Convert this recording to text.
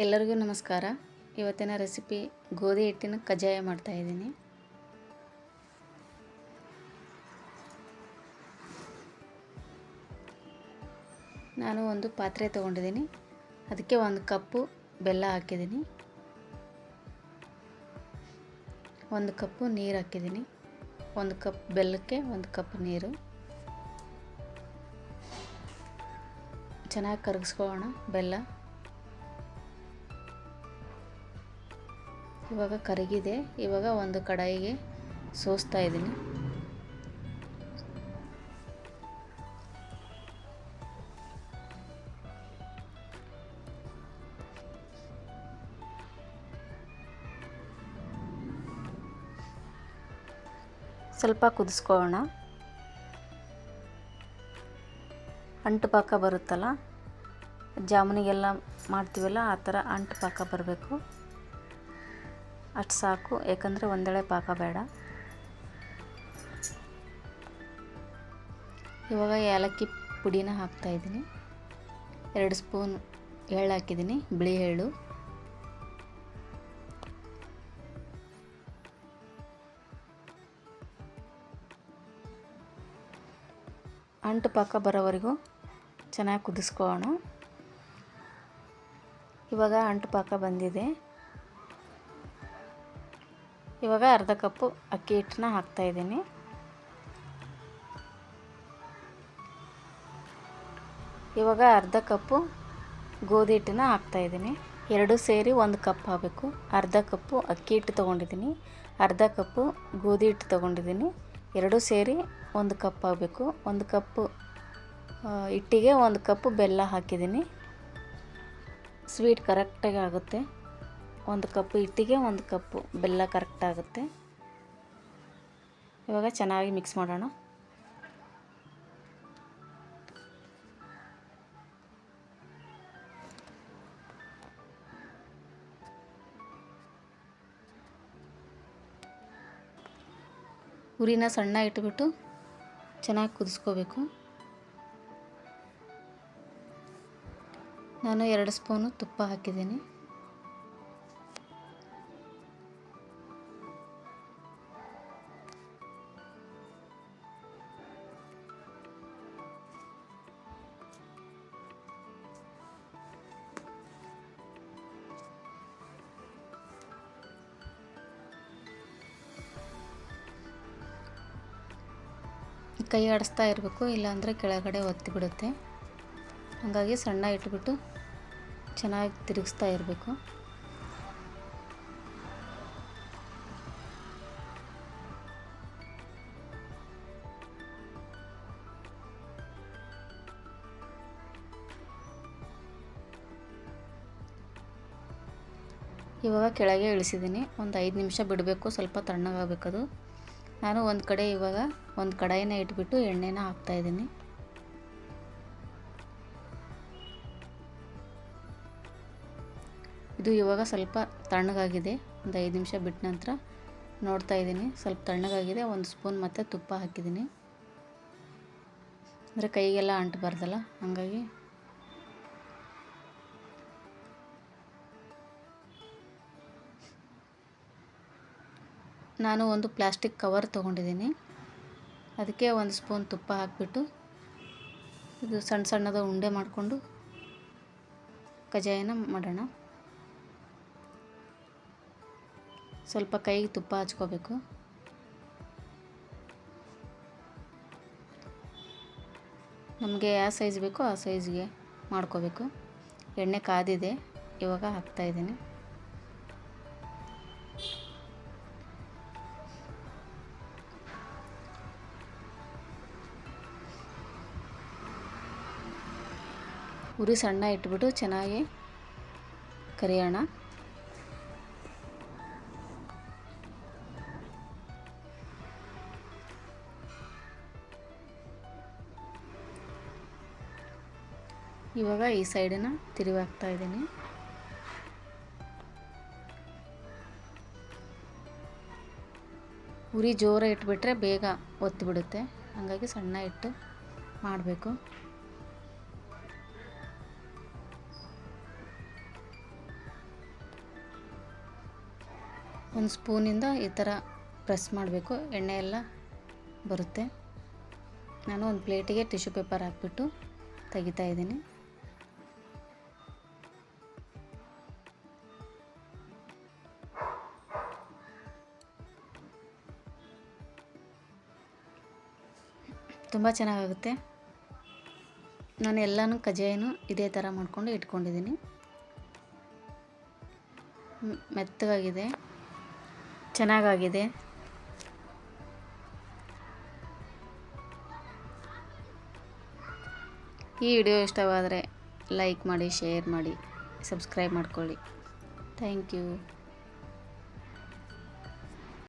ಎಲ್ಲರಿಗೂ ನಮಸ್ಕಾರ. ಇವತ್ತಿನ ರೆಸಿಪಿ ಗೋಧಿ ಹಿಟ್ಟಿನ ಕಜ್ಜಾಯ ಮಾಡ್ತಾಯಿದ್ದೀನಿ ನಾನು ಒಂದು ಪಾತ್ರೆ ತೊಗೊಂಡಿದ್ದೀನಿ. ಅದಕ್ಕೆ ಒಂದು ಕಪ್ಪು ಬೆಲ್ಲ ಹಾಕಿದ್ದೀನಿ. ಒಂದು ಕಪ್ಪು ನೀರು ಹಾಕಿದ್ದೀನಿ. ಒಂದು ಕಪ್ ಬೆಲ್ಲಕ್ಕೆ ಒಂದು ಕಪ್ ನೀರು. ಚೆನ್ನಾಗಿ ಕರಗಿಸ್ಕೊಳ್ಳೋಣ ಬೆಲ್ಲ. ಇವಾಗ ಕರಗಿದೆ. ಇವಾಗ ಒಂದು ಕಡಾಯಿಗೆ ಸೋಸ್ತಾ ಇದ್ದೀನಿ. ಸ್ವಲ್ಪ ಕುದಿಸ್ಕೊಳ್ಳೋಣ. ಅಂಟು ಪಾಕ ಬರುತ್ತಲ್ಲ, ಜಾಮೂನಿಗೆಲ್ಲ ಮಾಡ್ತೀವಲ್ಲ, ಆ ಥರ ಅಂಟು ಪಾಕ ಬರಬೇಕು. ಅಷ್ಟು ಸಾಕು ಯಾಕಂದರೆ ಒಂದೆಳೆ ಪಾಕ ಬೇಡ. ಇವಾಗ ಏಲಕ್ಕಿ ಪುಡಿನ ಹಾಕ್ತಾಯಿದ್ದೀನಿ ಎರಡು ಸ್ಪೂನ್ ಎಳ್ಳು ಹಾಕಿದ್ದೀನಿ, ಬಿಳಿ ಎಳ್ಳು. ಅಂಟು ಪಾಕ ಬರೋವರೆಗೂ ಚೆನ್ನಾಗಿ ಕುದಿಸ್ಕೊಳ್ಳೋಣ. ಇವಾಗ ಅಂಟು ಪಾಕ ಬಂದಿದೆ. ಇವಾಗ ಅರ್ಧ ಕಪ್ಪು ಅಕ್ಕಿ ಹಿಟ್ಟನ್ನ ಹಾಕ್ತಾಯಿದ್ದೀನಿ ಇವಾಗ ಅರ್ಧ ಕಪ್ಪು ಗೋಧಿ ಹಿಟ್ಟನ್ನ ಹಾಕ್ತಾಯಿದ್ದೀನಿ ಎರಡು ಸೇರಿ ಒಂದು ಕಪ್ ಆಗಬೇಕು ಅರ್ಧ ಕಪ್ಪು ಅಕ್ಕಿ ಹಿಟ್ಟು ತೊಗೊಂಡಿದ್ದೀನಿ. ಅರ್ಧ ಕಪ್ಪು ಗೋಧಿ ಹಿಟ್ಟು ತೊಗೊಂಡಿದ್ದೀನಿ. ಎರಡು ಸೇರಿ ಒಂದು ಕಪ್ ಆಗಬೇಕು ಒಂದು ಕಪ್ಪು ಹಿಟ್ಟಿಗೆ ಒಂದು ಕಪ್ಪು ಬೆಲ್ಲ ಹಾಕಿದ್ದೀನಿ. ಸ್ವೀಟ್ ಕರೆಕ್ಟಾಗಿ ಆಗುತ್ತೆ. ಒಂದು ಕಪ್ ಹಿಟ್ಟಿಗೆ ಒಂದು ಕಪ್ಪು ಬೆಲ್ಲ ಕರೆಕ್ಟ್ ಆಗುತ್ತೆ. ಇವಾಗ ಚೆನ್ನಾಗಿ ಮಿಕ್ಸ್ ಮಾಡೋಣ. ಉರಿನ ಸಣ್ಣ ಇಟ್ಬಿಟ್ಟು ಚೆನ್ನಾಗಿ ಕುದಿಸ್ಕೋಬೇಕು. ನಾನು ಎರಡು ಸ್ಪೂನು ತುಪ್ಪ ಹಾಕಿದ್ದೀನಿ. ಕೈ ಆಡಿಸ್ತಾ ಇರಬೇಕು, ಇಲ್ಲಾಂದರೆ ಕೆಳಗಡೆ ಒತ್ತಿ ಬಿಡುತ್ತೆ. ಹಾಗಾಗಿ ಸಣ್ಣ ಇಟ್ಬಿಟ್ಟು ಚೆನ್ನಾಗಿ ತಿರುಗಿಸ್ತಾ ಇರಬೇಕು. ಇವಾಗ ಕೆಳಗೆ ಇಳಿಸಿದ್ದೀನಿ. ಒಂದು ಐದು ನಿಮಿಷ ಬಿಡಬೇಕು, ಸ್ವಲ್ಪ ತಣ್ಣಗಾಗಬೇಕದು. ನಾನು ಒಂದು ಕಡೆ ಇವಾಗ ಒಂದು ಕಡಾಯಿನ ಇಟ್ಬಿಟ್ಟು ಎಣ್ಣೆನ ಹಾಕ್ತಾಯಿದ್ದೀನಿ ಇದು ಇವಾಗ ಸ್ವಲ್ಪ ತಣ್ಣಗಾಗಿದೆ. ಒಂದು ಐದು ನಿಮಿಷ ಬಿಟ್ಟ ನಂತರ ನೋಡ್ತಾ ಇದ್ದೀನಿ. ಸ್ವಲ್ಪ ತಣ್ಣಗಾಗಿದೆ. ಒಂದು ಸ್ಪೂನ್ ಮತ್ತು ತುಪ್ಪ ಹಾಕಿದ್ದೀನಿ. ಅಂದರೆ ಕೈಗೆಲ್ಲ ಅಂಟಬಾರ್ದಲ್ಲ, ಹಾಗಾಗಿ ನಾನು ಒಂದು ಪ್ಲಾಸ್ಟಿಕ್ ಕವರ್ ತೊಗೊಂಡಿದ್ದೀನಿ. ಅದಕ್ಕೆ ಒಂದು ಸ್ಪೂನ್ ತುಪ್ಪ ಹಾಕಿಬಿಟ್ಟು ಇದು ಸಣ್ಣ ಸಣ್ಣದ ಉಂಡೆ ಮಾಡಿಕೊಂಡು ಕಜ್ಜಾಯನ ಮಾಡೋಣ. ಸ್ವಲ್ಪ ಕೈಗೆ ತುಪ್ಪ ಹಚ್ಕೋಬೇಕು. ನಮಗೆ ಯಾವ ಸೈಜ್ ಬೇಕೋ ಆ ಸೈಜ್ಗೆ ಮಾಡ್ಕೋಬೇಕು. ಎಣ್ಣೆ ಕಾದಿದೆ, ಇವಾಗ ಹಾಕ್ತಾಯಿದ್ದೀನಿ ಉರಿ ಸಣ್ಣ ಇಟ್ಬಿಟ್ಟು ಚೆನ್ನಾಗಿ ಕರಿಯೋಣ. ಇವಾಗ ಈ ಸೈಡಿನ ತಿರುವಿ ಹಾಕ್ತಾ ಇದ್ದೀನಿ. ಉರಿ ಜೋರ ಇಟ್ಬಿಟ್ರೆ ಬೇಗ ಒತ್ತಿಬಿಡುತ್ತೆ ಹಾಗಾಗಿ ಸಣ್ಣ ಇಟ್ಟು ಮಾಡಬೇಕು. ಒಂದು ಸ್ಪೂನಿಂದ ಈ ಥರ ಪ್ರೆಸ್ ಮಾಡಬೇಕು. ಎಣ್ಣೆ ಎಲ್ಲ ಬರುತ್ತೆ. ನಾನು ಒಂದು ಪ್ಲೇಟಿಗೆ ಟಿಶ್ಯೂ ಪೇಪರ್ ಹಾಕ್ಬಿಟ್ಟು ತೆಗಿತಾ ಇದ್ದೀನಿ. ತುಂಬ ಚೆನ್ನಾಗುತ್ತೆ ನಾನು ಎಲ್ಲನೂ ಕಜ್ಜಾಯನೂ ಇದೇ ಥರ ಮಾಡಿಕೊಂಡು ಇಟ್ಕೊಂಡಿದ್ದೀನಿ. ಮೆತ್ತಗಾಗಿದೆ. ಚೆನ್ನಾಗಾಗಿದೆ. ಈ ವಿಡಿಯೋ ಇಷ್ಟವಾದರೆ ಲೈಕ್ ಮಾಡಿ ಶೇರ್ ಮಾಡಿ ಸಬ್ಸ್ಕ್ರೈಬ್ ಮಾಡ್ಕೊಳ್ಳಿ. Thank you.